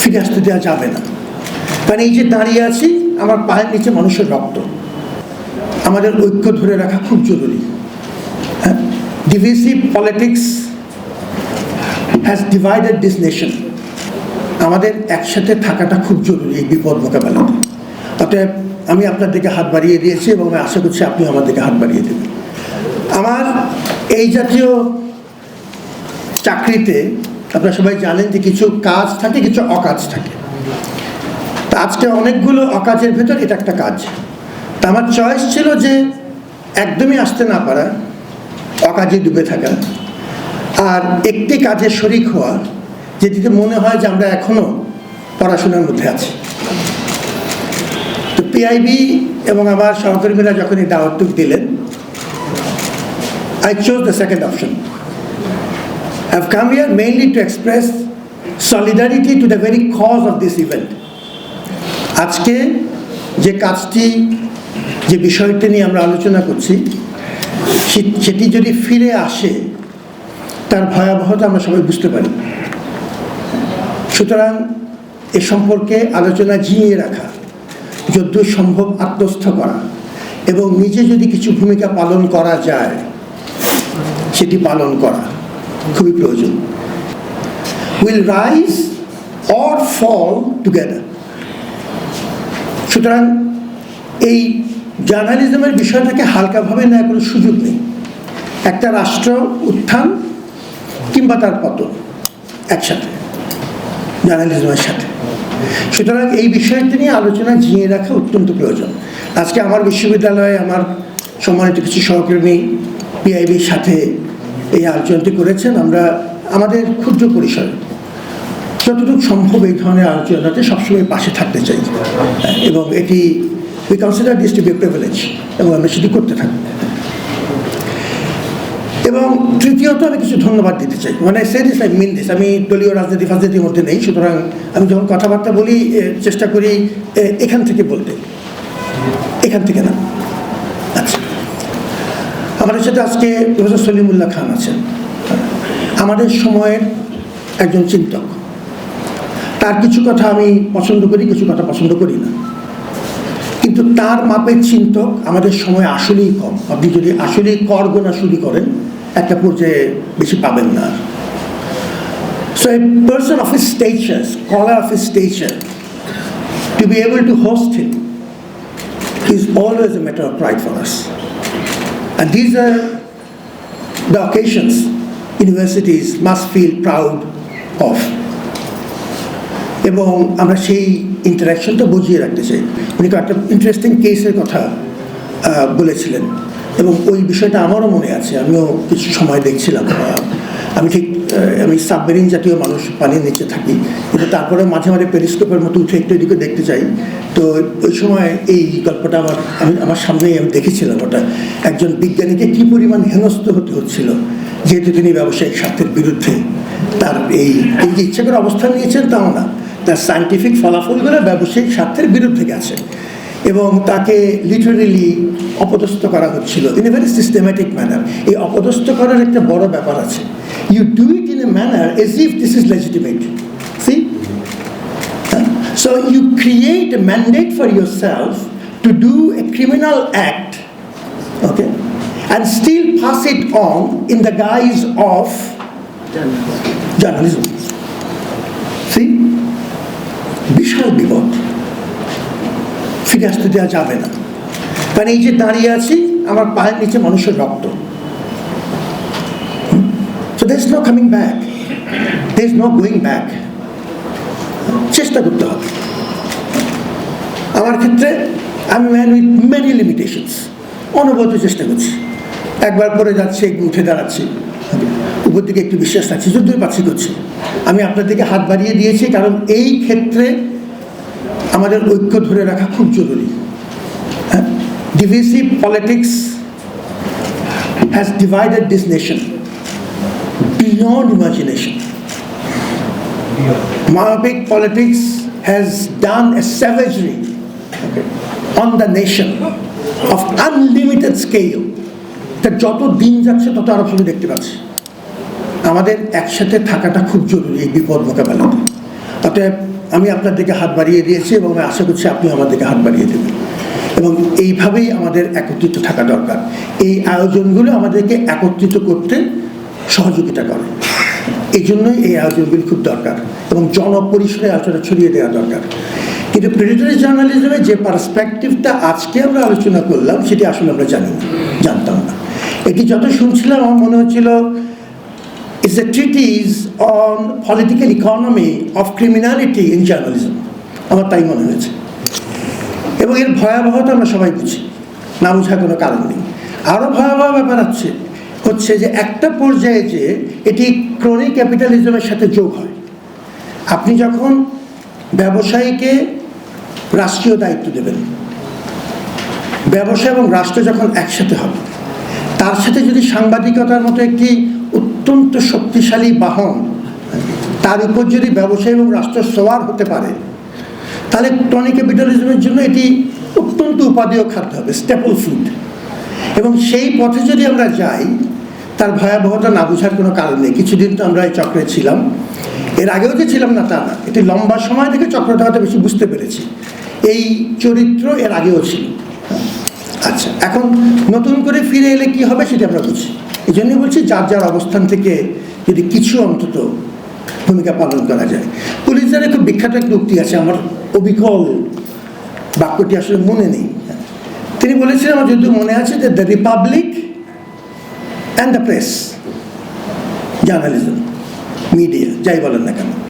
ফিরে আসতে দেওয়া যাবে না। কারণ এই যে দাঁড়িয়ে আছি, আমার পায়ের নিচে মানুষের রক্ত। আমাদের ঐক্য ধরে রাখা খুব জরুরি। Divisive politics has divided this nation আমাদের একসাথে থাকাটা খুব জরুরি এই বিপদ মোকাবেলাতে। অতএব আমি আপনার দিকে হাত বাড়িয়ে দিয়েছি এবং আমি আশা করছি আপনি আমার দিকে হাত বাড়িয়ে দেবেন। আমার এই জাতীয় চাকরিতে আপনারা সবাই জানেন যে কিছু কাজ থাকে, কিছু অকাজ থাকে। আজকে অনেকগুলো অকাজের ভেতর এটা একটা কাজ। তা আমার চয়েস ছিল যে একদমই আসতে না পারা, অকাজে ডুবে থাকা। আর একটি কাজে শরিক হওয়া, যেটিতে মনে হয় যে আমরা এখনও পড়াশোনার মধ্যে আছি। তো পিআইবি এবং আমার সহকর্মীরা যখন এই দাওয়াতটুক দিলেন I chose the second option. I've come here mainly to express solidarity to the very cause of this event. আজকে যে কাজটি, যে বিষয়টি নিয়ে আমরা আলোচনা করছি সেটি যদি ফিরে আসে, তার ভয়াবহতা আমরা সবাই বুঝতে পারি সুতরাং এ সম্পর্কে আলোচনা জিইয়ে রাখা যদ্দূর সম্ভব আত্মস্থ করা এবং নিজে যদি কিছু ভূমিকা পালন করা যায়, সেটি পালন করা খুবই প্রয়োজন। Will rise or fall together সুতরাং এই জার্নালিজমের বিষয়টাকে হালকাভাবে নেওয়ার কোনো সুযোগ নেই। একটা রাষ্ট্র উত্থান কিংবা তার পতন একসাথে, জার্নালিজমের সাথে। সুতরাং এই বিষয়টি নিয়ে আলোচনা জিয়ে রাখা অত্যন্ত প্রয়োজন। আজকে আমার বিশ্ববিদ্যালয়ে আমার সম্মানিত কিছু সহকর্মী পিআইবির সাথে এই আলোচনাটি করেছেন আমরা আমাদের ক্ষুদ্র পরিসরে। যতটুকু সম্ভব এই ধরনের আলোচনাতে সবসময় পাশে থাকতে চাই। এবং এটি we consider this to be এবং আমরা সেটি করতে থাকি। এবং তৃতীয়ত আমি কিছু ধন্যবাদ দিতে চাই। মানে সে দিস আই মিন দিস আমি দলীয় রাজনীতি ফাজনীতির মধ্যে নেই, সুতরাং আমি যখন কথাবার্তা বলি চেষ্টা করি এখান থেকে বলতে। এখান থেকে না। আচ্ছা। আমাদের সাথে আজকে প্রফেসর সলিমুল্লাহ খান আছেন। আমাদের সময়ের একজন চিন্তক। তার কিছু কথা আমি পছন্দ করি, কিছু কথা পছন্দ করি না। কিন্তু তার মাপের চিন্তক আমাদের সময় আসলেই কম। আপনি যদি আসলেই কর গোনা শুরু করেন, একটা পর্যায়ে বেশি পাবেন না। So a person of his stature scholar of his stature to be able to host him is always a matter of pride. And these are the occasions universities must feel proud of. এবং আমরা সেই ইন্টারাকশনটা বুঝিয়ে রাখতে চাই উনি একটা interesting কেসের কথা বলেছিলেন এবং ওই বিষয়টা আমারও মনে আছে, আমিও কিছু সময় দেখছিলাম আমি ঠিক আমি সাবমেরিন জাতীয় মানুষ, পানির নিচে থাকি। কিন্তু তারপরে মাঝে মাঝে পেরিস্কোপের মতো উঠে একটু এদিকে দেখতে চাই তো ওই সময় এই গল্পটা আমার, আমি, আমার সামনেই আমি দেখেছিলাম ওটা। একজন বিজ্ঞানীকে কী পরিমাণ হেনস্থ হতে হচ্ছিল, যেহেতু তিনি ব্যবসায়িক স্বার্থের বিরুদ্ধে তার এই এই যে ইচ্ছা করে অবস্থান নিয়েছেন তাও না, তার সায়েন্টিফিক ফলাফলগুলো ব্যবসায়িক স্বার্থের বিরুদ্ধে গেছে। এবং তাকে লিটারেলি অপদস্থ করা হচ্ছিল in a very systematic manner এই অপদস্থ করার একটা বড় ব্যাপার আছে। You do it in a manner as if this is legitimate. See So you create a mandate for yourself to do a criminal act, okay, and still pass it on in the guise of journalism. See? বিশাল বিপদ ফিরে আসতে দেওয়া যাবে না কারণ এই যে দাঁড়িয়ে আছি আমার পায়ের নিচে মানুষের রক্ত is no coming back there is no going back চেষ্টা করতে হবে। আমার ক্ষেত্রে আমি ম্যান উইথ মেনি লিমিটেশনস অনবরত চেষ্টা করছি। একবার পরে যাচ্ছে, একটু উঠে দাঁড়াচ্ছি। উপর দিকে একটু বিশ্বাস রাখছি যদ্দূর পাচ্ছি করছি। আমি আপনার দিকে হাত বাড়িয়ে দিয়েছি, কারণ এই ক্ষেত্রে আমাদের ঐক্য ধরে রাখা খুব জরুরি। Divisive politics has divided this nation beyond imagination Myopic politics has done a savagery on the nation of unlimited scale. তা যত দিন যাচ্ছে, তত আরও শুধু দেখতে পাচ্ছি। আমাদের একসাথে থাকাটা খুব জরুরি এই বিপদ মোকাবেলাতে। অতএব আমি আপনার দিকে হাত বাড়িয়ে দিয়েছি এবং আমি আশা করছি আপনি আমার দিকে হাত বাড়িয়ে দেবেন। এবং এইভাবেই আমাদের একত্রিত থাকা দরকার। এই আয়োজনগুলো আমাদেরকে একত্রিত করতে সহযোগিতা করে। এই জন্যই এই আয়োজনগুলি খুব দরকার এবং জনপরিসরে আলোচনা ছড়িয়ে দেওয়া দরকার। কিন্তু প্রেডিটরি জার্নালিজমে যে পার্সপেক্টিভটা আজকে আমরা আলোচনা করলাম, সেটি আসলে আমরা জানি না, জানতাম না। এটি যত শুনছিলাম, আমার মনে হচ্ছিল is a treatise on political economy of criminality in journalism আমার তাই মনে হয়েছে। এবং এর ভয়াবহতা আমরা সবাই বুঝি, না বোঝার কোনো কারণ নেই। আরও ভয়াবহ ব্যাপার হচ্ছে হচ্ছে যে একটা পর্যায়ে যে এটি ক্রনি ক্যাপিটালিজমের সাথে যোগ হয়। আপনি যখন ব্যবসায়ীকে রাষ্ট্রীয় দায়িত্ব দেবেন, ব্যবসা এবং রাষ্ট্র যখন একসাথে হবে, তার সাথে যদি সাংবাদিকতার মতো একটি অত্যন্ত শক্তিশালী বাহন, তার উপর যদি ব্যবসায়ী এবং রাষ্ট্র সোয়ার হতে পারে, তাহলে টনি ক্যাপিটালিজমের জন্য এটি অত্যন্ত উপাদেয় খাদ্য হবে স্টেপল ফুড এবং সেই পথে যদি আমরা যাই তার ভয়াবহতা না বোঝার কোনো কারণ নেই। কিছুদিন তো আমরা এই চক্রে ছিলাম। এর আগেও যে ছিলাম না তা না। এটি লম্বা সময় থেকে চক্রটা হয়তো বেশি বুঝতে পেরেছি। এই চরিত্র এর আগেও ছিল। আচ্ছা এখন নতুন করে ফিরে এলে কি হবে সেটা আমরা বুঝি। এই জন্যই বলছি, যার যার অবস্থান থেকে যদি কিছু অন্তত ভূমিকা পালন করা যায়। পুলিশের খুব বিখ্যাত একটা উক্তি আছে, আমার অবিকল বাক্যটি আসলে মনে নেই। তিনি বলেছিলেন, আমার যদি মনে আছে যে, the republic and the press journalism media যাই বলেন না কেন।